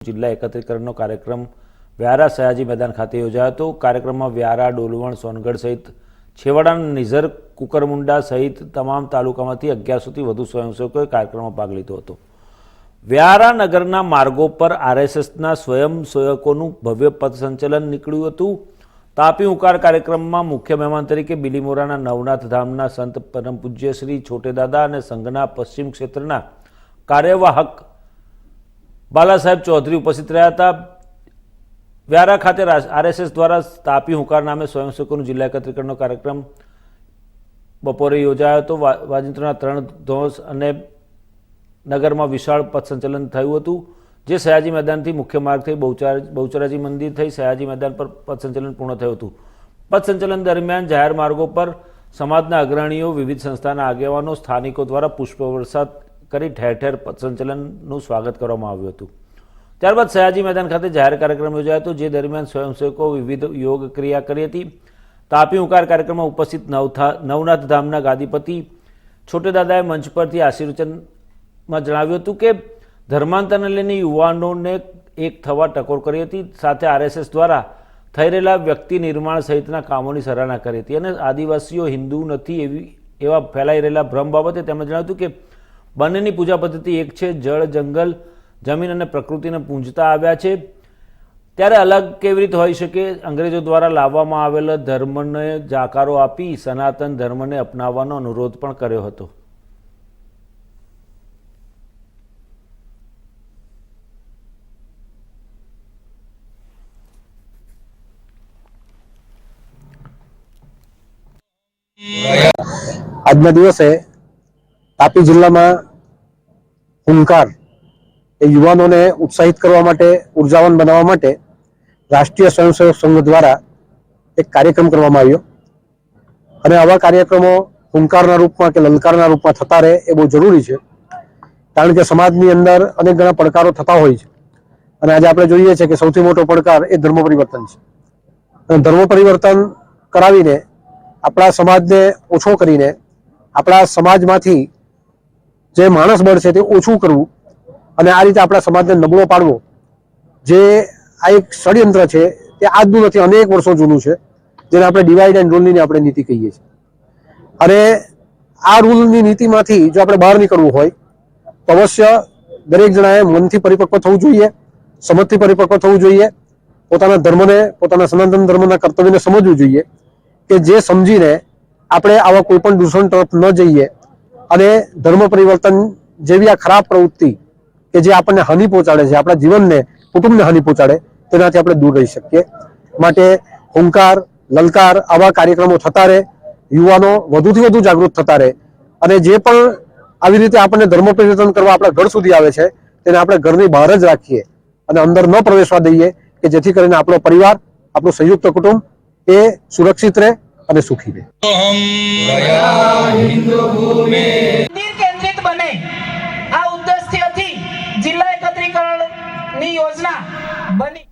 જિલ્લા એકત્રીકરણનો કાર્યક્રમ વ્યારા સયાજી મેદાન ખાતે યોજાયો હતો. કાર્યક્રમમાં વ્યારા, ડોલવણ, સોનગઢ સહિત છેવાડાના નિઝર, કુકરમુંડા સહિત તમામ તાલુકામાંથી અગિયારસોથી વધુ સ્વયંસેવકોએ કાર્યક્રમમાં ભાગ લીધો હતો. વ્યારા નગરના માર્ગો પર આરએસએસના સ્વયંસેવકોનું ભવ્ય પથ સંચલન નીકળ્યું હતું. તાપી ઉકાર કાર્યક્રમમાં મુખ્ય મહેમાન તરીકે બિલીમોરાના નવનાથ ધામના સંત પરમ પૂજ્ય શ્રી છોટેદાદા અને સંઘના પશ્ચિમ ક્ષેત્રના કાર્યવાહક બાલાસાહેબ ચૌધરી ઉપસ્થિત રહ્યા હતા. વ્યારા ખાતે આરએસએસ દ્વારા તાપી હુંકાર નામે સ્વયંસેવકોનું જિલ્લા એકત્રીકરણનો કાર્યક્રમ બપોરે યોજાયો હતો. વાજિંત્રના ત્રણ ધોંસ અને નગરમાં વિશાળ પથ સંચલન થયું હતું, જે સયાજી મેદાનથી મુખ્ય માર્ગ થઈ બહુચર બહુચરાજી મંદિર થઈ સયાજી મેદાન પર પથ સંચલન પૂર્ણ થયું હતું. પથ સંચલન દરમિયાન જાહેર માર્ગો પર સમાજના અગ્રણીઓ, વિવિધ સંસ્થાના આગેવાનો, સ્થાનિકો દ્વારા પુષ્પવર્ષા કરી ઠેર ઠેર સંચલનનું સ્વાગત કરવામાં આવ્યું હતું. ત્યારબાદ સયાજી મેદાન ખાતે જાહેર કાર્યક્રમ યોજાયો હતો, જે દરમિયાન સ્વયંસેવકો વિવિધ યોગ ક્રિયા કરી હતી. તાપી ઉકાર કાર્યક્રમમાં ઉપસ્થિત નવથા, નવનાથ ધામના ગાદીપતિ છોટેદાદાએ મંચ પરથી આશીર્વચનમાં જણાવ્યું હતું કે, ધર્માંતરને લઈને યુવાનોને એક થવા ટકોર કરી હતી, સાથે આરએસએસ દ્વારા થઈ રહેલા વ્યક્તિ નિર્માણ સહિતના કામોની સરાહના કરી હતી. અને આદિવાસીઓ હિન્દુ નથી એવી, એવા ફેલાઈ રહેલા ભ્રમ બાબતે તેમણે જણાવ્યું હતું કે બંનેની પૂજા પદ્ધતિ એક છે, જળ, જંગલ, જમીન અને પ્રકૃતિને પૂંજતા આવ્યા છે. ત્યારે અલગ કેવી રીતે હોઈ શકે? અંગ્રેજો દ્વારા લાવવામાં આવેલા ધર્મને જાકારો આપી સનાતન ધર્મને અપનાવવાનો અનુરોધ પણ કર્યો હતો. આજના દિવસે તાપી જિલ્લામાં હુંકાર એ યુવાનોને ઉત્સાહિત કરવા માટે, ઉર્જાવાન બનાવવા માટે રાષ્ટ્રીય સ્વયંસેવક સંઘ દ્વારા એક કાર્યક્રમ કરવામાં આવ્યો. અને આવા કાર્યક્રમો હુંકારના રૂપમાં કે લલકારના રૂપમાં થતા રહે એ બહુ જરૂરી છે. કારણ કે સમાજની અંદર અનેક ઘણા પડકારો થતા હોય છે. અને આજે આપણે જોઈએ છે કે સૌથી મોટો પડકાર એ ધર્મ પરિવર્તન છે. અને ધર્મ પરિવર્તન કરાવીને આપણા સમાજને ઓછો કરીને આપણા સમાજમાંથી જે માણસ બળ છે તે ઓછું કરવું અને આ રીતે આપણા સમાજને નબળો પાડવો, જે આ એક ષડયંત્ર છે તે આજનું નથી, અનેક વર્ષો જૂનું છે, જેને આપણે ડિવાઈડ એન્ડ રૂલની આપણે નીતિ કહીએ છીએ. અને આ રૂલની નીતિમાંથી જો આપણે બહાર નીકળવું હોય, તો અવશ્ય દરેક જણાએ મનથી પરિપક્વ થવું જોઈએ, સમજથી પરિપક્વ થવું જોઈએ, પોતાના ધર્મને, પોતાના સનાતન ધર્મના કર્તવ્યને સમજવું જોઈએ કે જે સમજીને આપણે આવા કોઈ પણ દૂષણ તરફ ન જઈએ અને ધર્મ પરિવર્તન જેવી આ ખરાબ પ્રવૃત્તિ કે જે આપણને હાનિ પહોંચાડે છે, આપણા જીવનને, કુટુંબને હાનિ પહોંચાડે, તેનાથી આપણે દૂર રહી શકીએ. માટે હુંકાર, લલકાર આવા કાર્યક્રમો થતા રહે, યુવાનો વધુથી વધુ જાગૃત થતા રહે અને જે પણ આવી રીતે આપણને ધર્મ પરિવર્તન કરવા આપણા ઘર સુધી આવે છે, તેને આપણે ઘરની બહાર જ રાખીએ અને અંદર ન પ્રવેશવા દઈએ કે જેથી કરીને આપણો પરિવાર, આપણું સંયુક્ત કુટુંબ એ સુરક્ષિત રહે અને સુખી રહે. બની